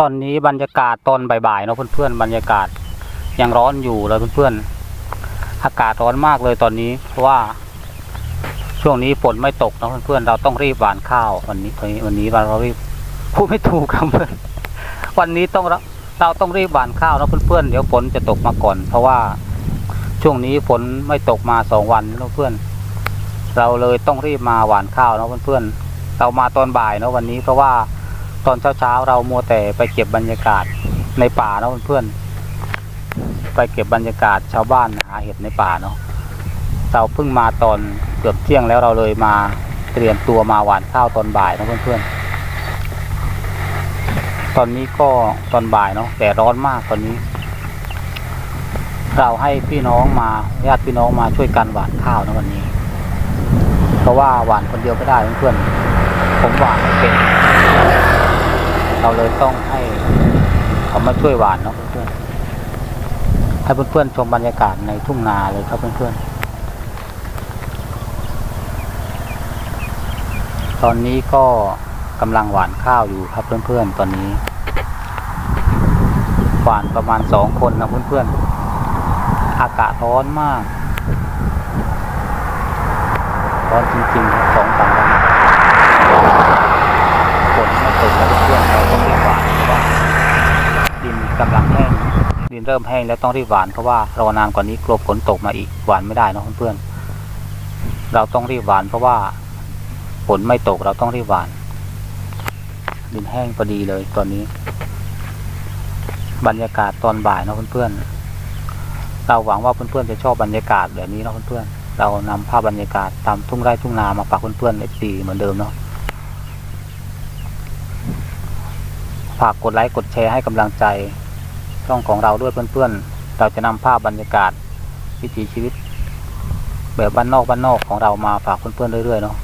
ตอนนี้บรรยากาศตอนบ่ายๆเนาะเพื่อนๆบรรยากาศยังร้อนอยู่เลยเพื่อนๆอากาศร้อนมากเลยตอนนี้เพราะว่า ช่วงนี้ฝนไม่ตกเนาะเพื่อนๆเราต้องรีบหว่านข้าววันนี้วันนี้วันนี้เรารีบพูดไม่ถูกครับเพื่อนวันนี้ต้องเราต้องรีบหว่านข้าวนะเพื่อนๆเดี๋ยวฝนจะตกมาก่อน เพราะว่าช่วงนี้ฝนไม่ตกมาสองวันแล้วเพื่อน เราเลยต้องรีบมาหว่านข้าวเนาะเพื่อนๆเรามาตอนบ่ายเนาะวันนี้เพราะว่า ตอนเช้าๆเรามัวแต่ไปเก็บบรรยากาศในป่าเนาะเพื่อนๆไปเก็บบรรยากาศชาวบ้านหาเห็ดในป่าเนาะเราเพิ่งมาตอนเกือบเที่ยงแล้วเราเลยมาเตรียมตัวมาหวานข้าวตอนบ่ายเนาะเพื่อนๆตอนนี้ก็ตอนบ่ายเนาะแต่ร้อนมากตอนนี้ เราให้พี่น้องมาญาติพี่น้องมาช่วยกันหวานข้าวนะวันนี้ เพราะว่าหวานคนเดียวไม่ได้เพื่อนๆผมหวานไม่เป็น เราเลยต้องให้เขามาช่วยหวานเนาะเพื่อนๆให้เพื่อนๆชมบรรยากาศในทุ่งนาเลยครับเพื่อนๆตอนนี้ก็กำลังหวานข้าวอยู่ครับเพื่อนๆตอนนี้ หวานประมาณสองคนนะเพื่อนๆอากาศร้อนมากร้อนจริงๆครับสองสามวันฝนไม่ต ดินเริ่มแห้งแล้วต้องรีบหวานเพราะว่ารอนานกว่านี้กลัวฝนตกมาอีกหวานไม่ได้นะเพื่อนๆเราต้องรีบหวานเพราะว่าฝนไม่ตกเราต้องรีบหวาน ดินแห้งพอดีเลยตอนนี้ บรรยากาศตอนบ่ายเนะเพื่อนๆเราหวังว่าเพื่อนๆจะชอบบรรยากาศแบบนี้เนะเพื่อนๆเรานำภาพบรรยากาศตามทุ่งไร่ทุ่งนามาฝากเพื่อนๆในปีเหมือนเดิมเนาะฝากกดไลค์กดแชร์ให้กำลังใจ ช่องของเราด้วยเพื่อนๆ เราจะนำภาพบรรยากาศวิถีชีวิต แบบบ้านนอกบ้านนอกของเรามาฝากเพื่อนๆเรื่อยๆเนาะ